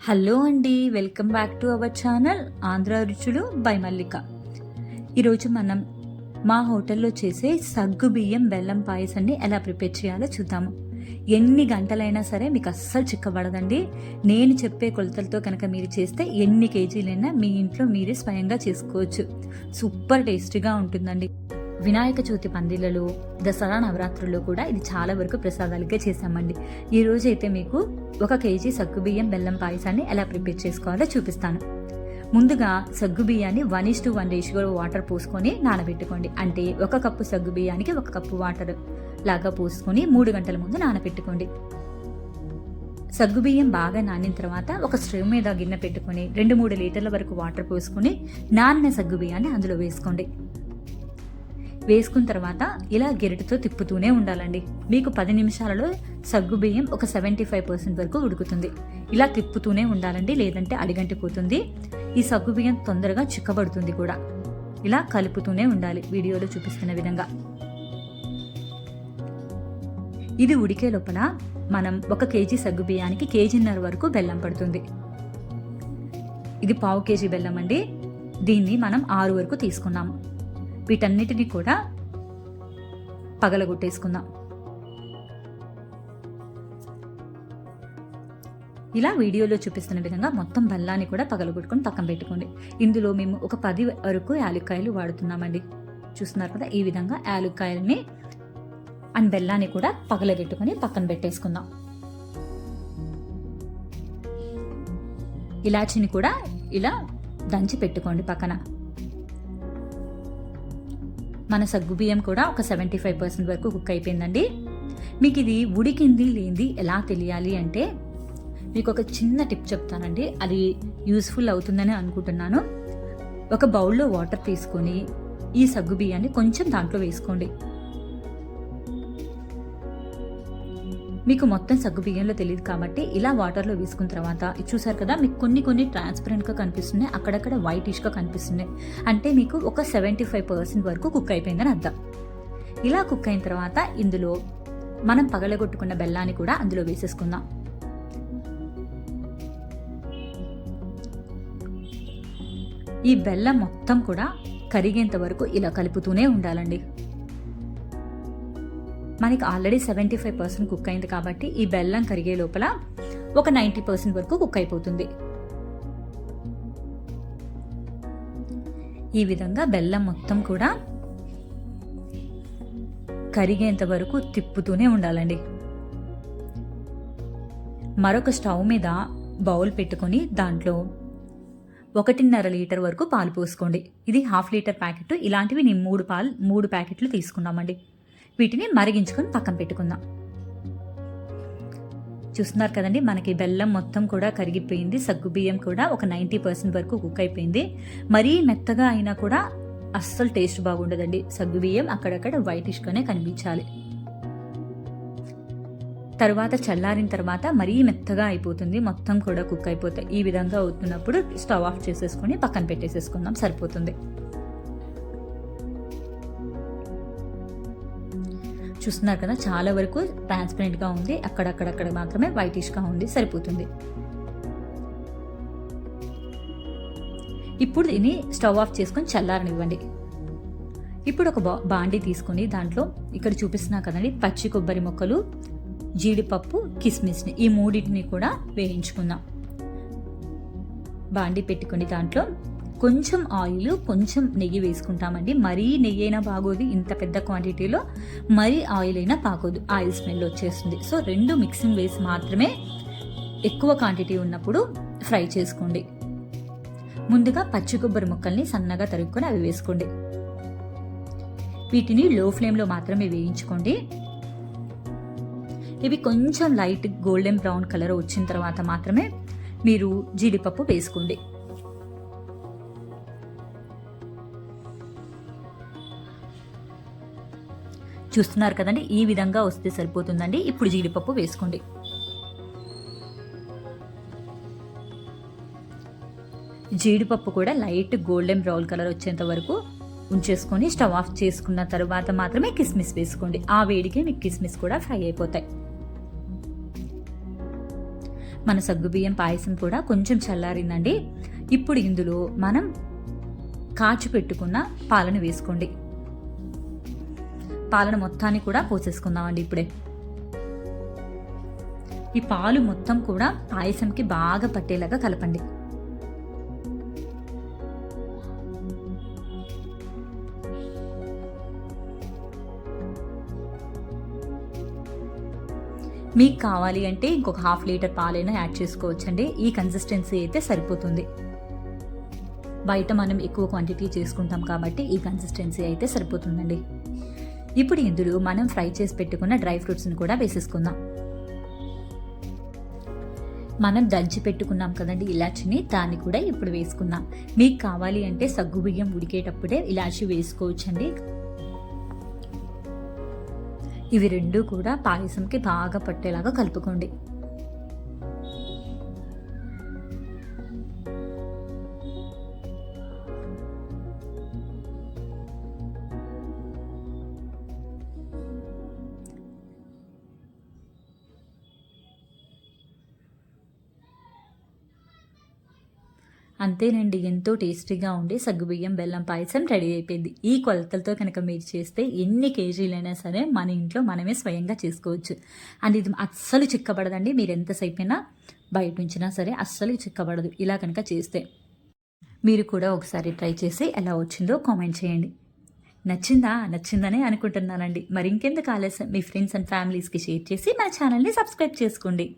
Hello అండి welcome back to our channel Andhra Ruchulu by Mallika. ఈరోజు మనం మా హోటల్లో చేసే సగ్గు బియ్యం బెల్లం పాయసాన్ని ఎలా ప్రిపేర్ చేయాలో చూద్దాము ఎన్ని గంటలైనా సరే మీకు అస్సలు చిక్కబడదండి. నేను చెప్పే కొలతలతో కనుక మీరు చేస్తే ఎన్ని కేజీలైనా మీ ఇంట్లో మీరే స్వయంగా చేసుకోవచ్చు. సూపర్ టేస్టీగా ఉంటుందండి. వినాయక చవితి పందిళ్ళలో దసరా నవరాత్రుల్లో కూడా ఇది చాలా వరకు ప్రసాదాలుగా చేసామండి ఈ రోజు అయితే మీకు ఒక కేజీ సగ్గుబియ్యం బెల్లం పాయసాన్ని ఎలా ప్రిపేర్ చేసుకోవాలో చూపిస్తాను. ముందుగా సగ్గు బియ్యాన్ని one is to one ratio water పోసుకొని నానబెట్టుకోండి. అంటే ఒక కప్పు సగ్గు బియ్యానికి ఒక కప్పు వాటర్ లాగా పోసుకొని మూడు గంటల ముందు నానబెట్టుకోండి. సగ్గు బియ్యం బాగా నానిన తర్వాత ఒక స్టవ్ మీద గిన్నె పెట్టుకొని రెండు మూడు లీటర్ల వరకు వాటర్ పోసుకొని నానిన సగ్గు బియ్యాన్ని అందులో వేసుకోండి. వేసుకున్న తర్వాత ఇలా గెరటితో తిప్పుతూనే ఉండాలండి. మీకు పది నిమిషాలలో సగ్గు బియ్యం ఒక సెవెంటీ ఫైవ్ పర్సెంట్ వరకు ఉడుకుతుంది. ఇలా తిప్పుతూనే ఉండాలండి లేదంటే అడిగంటిపోతుంది. ఈ సగ్గు బియ్యం తొందరగా చిక్కబడుతుంది కూడా. ఇలా కలుపుతూనే ఉండాలి వీడియోలో చూపిస్తున్న విధంగా. ఇది ఉడికే లోపల మనం ఒక కేజీ సగ్గు బియ్యానికి కేజీన్నర వరకు బెల్లం పడుతుంది. ఇది పావు కేజీ బెల్లం అండి. దీన్ని మనం ఆరు వరకు తీసుకున్నాము వీటన్నిటిని కూడా పగలగొట్టేసుకుందాం. ఇలా వీడియోలో చూపిస్తున్న విధంగా మొత్తం బెల్లాన్ని కూడా పగలగొట్టుకొని పక్కన పెట్టుకోండి. ఇందులో మేము ఒక పది వరకు యాలుక్కాయలు వాడుతున్నామండి. చూస్తున్నారు కదా ఈ విధంగా యాలుక్కాయలని అండ్ బెల్లాన్ని కూడా పగలగెట్టుకొని పక్కన పెట్టేసుకుందాం. ఇలాచిని కూడా ఇలా దంచి పెట్టుకోండి పక్కన. మన సగ్గు బియ్యం కూడా ఒక సెవెంటీ ఫైవ్ పర్సెంట్ వరకు కుక్ అయిపోయిందండి. మీకు ఇది ఉడికింది లేనిది ఎలా తెలియాలి అంటే మీకు ఒక చిన్న టిప్ చెప్తానండి. అది యూస్ఫుల్ అవుతుందని అనుకుంటున్నాను. ఒక బౌల్లో వాటర్ తీసుకొని ఈ సగ్గు బియ్యాన్ని కొంచెం దాంట్లో వేసుకోండి. మీకు మొత్తం సగ్గు బియ్యంలో తెలియదు కాబట్టి ఇలా వాటర్లో వేసుకున్న తర్వాత ఇది చూసారు కదా మీకు కొన్ని కొన్ని ట్రాన్స్పరెంట్గా కనిపిస్తున్నాయి అక్కడక్కడ వైటిష్గా కనిపిస్తున్నాయి. అంటే మీకు ఒక సెవెంటీ ఫైవ్ పర్సెంట్ వరకు కుక్ అయిపోయిందని అర్థం. ఇలా కుక్ అయిన తర్వాత ఇందులో మనం పగలగొట్టుకున్న బెల్లాన్ని కూడా అందులో వేసేసుకుందాం. ఈ బెల్లం మొత్తం కూడా కరిగేంత వరకు ఇలా కలుపుతూనే ఉండాలండి. మనకి already seventy five percent cook అయింది కాబట్టి ఈ బెల్లం కరిగే లోపల ఒక నైంటీ పర్సెంట్ వరకు కుక్ అయిపోతుంది. ఈ విధంగా బెల్లం మొత్తం కూడా కరిగేంత వరకు తిప్పుతూనే ఉండాలండి. మరొక స్టవ్ మీద బౌల్ పెట్టుకొని దాంట్లో ఒకటిన్నర లీటర్ వరకు పాలు పోసుకోండి. ఇది హాఫ్ లీటర్ ప్యాకెట్. ఇలాంటివి నేను మూడు పాలు మూడు ప్యాకెట్లు తీసుకున్నామండి. వీటిని మరిగించుకొని పక్కన పెట్టుకుందాం. చూస్తున్నారు కదండి మనకి బెల్లం మొత్తం కూడా కరిగిపోయింది. సగ్గు బియ్యం కూడా ఒక నైంటీ పర్సెంట్ వరకు కుక్ అయిపోయింది. మరీ మెత్తగా అయినా కూడా అస్సలు టేస్ట్ బాగుండదండి. సగ్గు బియ్యం అక్కడక్కడ వైటిష్గానే కనిపించాలి. తర్వాత చల్లారిన తర్వాత మరీ మెత్తగా అయిపోతుంది. మొత్తం కూడా కుక్ అయిపోతాయి. ఈ విధంగా అవుతున్నప్పుడు స్టవ్ ఆఫ్ చేసేసుకొని పక్కన పెట్టేసేసుకుందాం. సరిపోతుంది. చూస్తున్నారు కదా చాలా వరకు ట్రాన్స్పరెంట్గా ఉంది అక్కడక్కడక్కడ మాత్రమే వైటిష్గా ఉంది సరిపోతుంది. ఇప్పుడు దీన్ని స్టవ్ ఆఫ్ చేసుకొని చల్లారనివ్వండి. ఇప్పుడు ఒక బా బాండి తీసుకొని దాంట్లో ఇక్కడ చూపిస్తున్నా కదండి పచ్చి కొబ్బరి ముక్కలు జీడిపప్పు కిస్మిస్ని ఈ మూడింటిని కూడా వేయించుకుందాం. బాండి పెట్టుకొని దాంట్లో కొంచెం ఆయిల్ కొంచెం నెయ్యి వేసుకుంటామండి. మరీ నెయ్యి అయినా బాగోదు ఇంత పెద్ద క్వాంటిటీలో మరీ ఆయిల్ అయినా బాగోదు ఆయిల్ స్మెల్ వచ్చేస్తుంది. సో రెండు మిక్సింగ్ వేసి మాత్రమే ఎక్కువ క్వాంటిటీ ఉన్నప్పుడు ఫ్రై చేసుకోండి. ముందుగా పచ్చి కొబ్బరి ముక్కల్ని సన్నగా తరుక్కొని అవి వేసుకోండి. వీటిని లో ఫ్లేమ్లో మాత్రమే వేయించుకోండి. ఇవి కొంచెం లైట్ గోల్డెన్ బ్రౌన్ కలర్ వచ్చిన తర్వాత మాత్రమే మీరు జీడిపప్పు వేసుకోండి. చూస్తున్నారు కదండి ఈ విధంగా వస్తే సరిపోతుందండి. ఇప్పుడు జీడిపప్పు వేసుకోండి. జీడిపప్పు కూడా లైట్ గోల్డెన్ బ్రౌన్ కలర్ వచ్చేంత వరకు ఉంచేసుకొని స్టవ్ ఆఫ్ చేసుకున్న తర్వాత మాత్రమే కిస్మిస్ వేసుకోండి. ఆ వేడికి మీకు కిస్మిస్ కూడా ఫ్రై అయిపోతాయి. మన సగ్గుబియ్యం పాయసం కూడా కొంచెం చల్లారిందండి. ఇప్పుడు ఇందులో మనం కాచి పెట్టుకున్న పాలను వేసుకోండి. పాలను మొత్తాన్ని కూడా పోసేసుకుందామండి ఇప్పుడే. ఈ పాలు మొత్తం కూడా పాయసంకి బాగా పట్టేలాగా కలపండి. మీకు కావాలి అంటే ఇంకొక హాఫ్ లీటర్ పాలైనా యాడ్ చేసుకోవచ్చండి. ఈ కన్సిస్టెన్సీ అయితే సరిపోతుంది. బయట మనం ఎక్కువ క్వాంటిటీ చేసుకుంటాం కాబట్టి ఈ కన్సిస్టెన్సీ అయితే సరిపోతుందండి. ఇప్పుడు ఇందులో మనం ఫ్రై చేసి పెట్టుకున్న డ్రై ఫ్రూట్స్ని కూడా వేసేసుకుందాం. మనం దంచి పెట్టుకున్నాం కదండి ఇలాచిని దాన్ని కూడా ఇప్పుడు వేసుకుందాం. మీకు కావాలి అంటే సగ్గు బియ్యం ఉడికేటప్పుడే ఇలాచి వేసుకోవచ్చండి. ఇవి రెండు కూడా పాయసంకి బాగా పట్టేలాగా కలుపుకోండి. అంతేనండి ఎంతో టేస్టీగా ఉండి సగ్గుబియ్యం బెల్లం పాయసం రెడీ అయిపోయింది. ఈ కొలతలతో కనుక మీరు చేస్తే ఎన్ని కేజీలైనా సరే మన ఇంట్లో మనమే స్వయంగా చేసుకోవచ్చు. అండ్ ఇది అస్సలు చిక్కబడదండి మీరు ఎంతసేపు అయినా బయట నుంచినా సరే అస్సలు చిక్కబడదు ఇలా కనుక చేస్తే. మీరు కూడా ఒకసారి ట్రై చేసి ఎలా వచ్చిందో కామెంట్ చేయండి. నచ్చిందా? నచ్చిందనే అనుకుంటున్నానండి. మరి ఇంకెందుకు ఆలస్యం? మీ ఫ్రెండ్స్ అండ్ ఫ్యామిలీస్కి షేర్ చేసి మా ఛానల్ని సబ్స్క్రైబ్ చేసుకోండి.